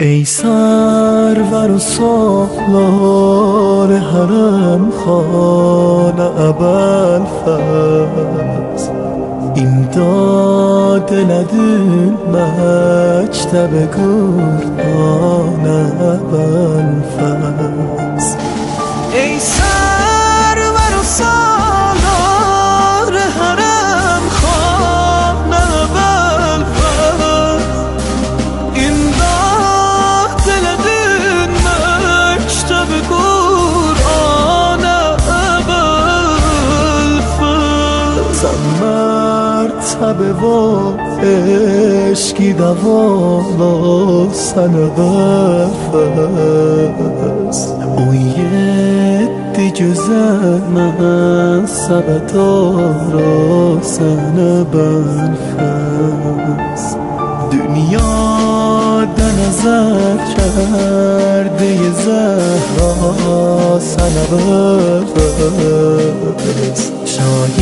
ای سرور و سالار حرم خانه ابل فز این داد ندون مکتب گردان ابل فز ای سرور صد مرتبه و عشقی دوالا سن بفرس او یه دیجوزه من سبتا را سن بفرس دنیا در نظر کرده ی زهرا سن بفرس شاید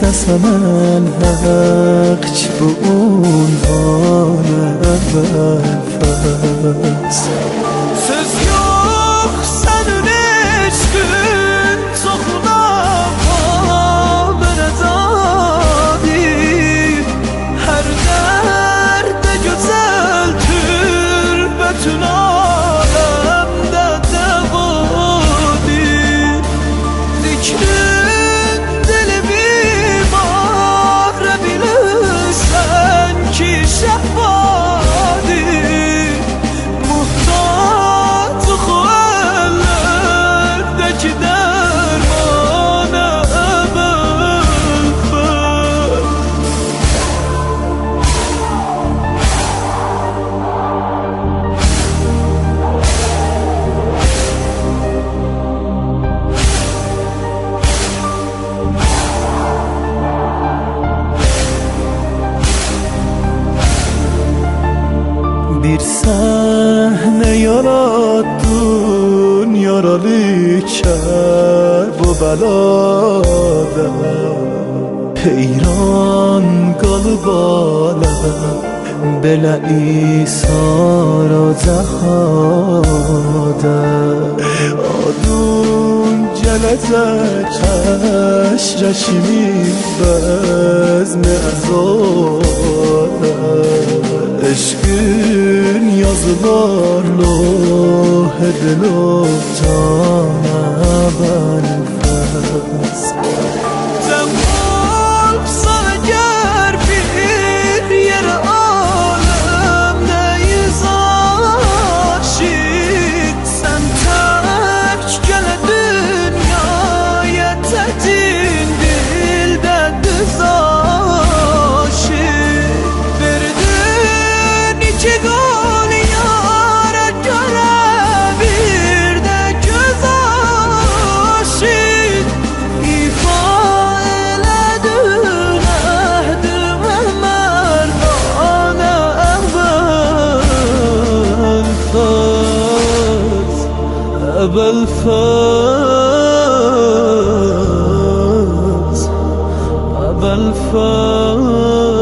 شایست سمن حق چی bu عنوان بفز Söz yok Bir sahne yarattın yaralı bu belada Heyran kalıp alem Belə isara cəhada Adın gələcək əşrəşimi bəzmi əzada Eşkün yazılar از بار لوه دلو تا نبنی فرس أبا الفاز أبا الفاز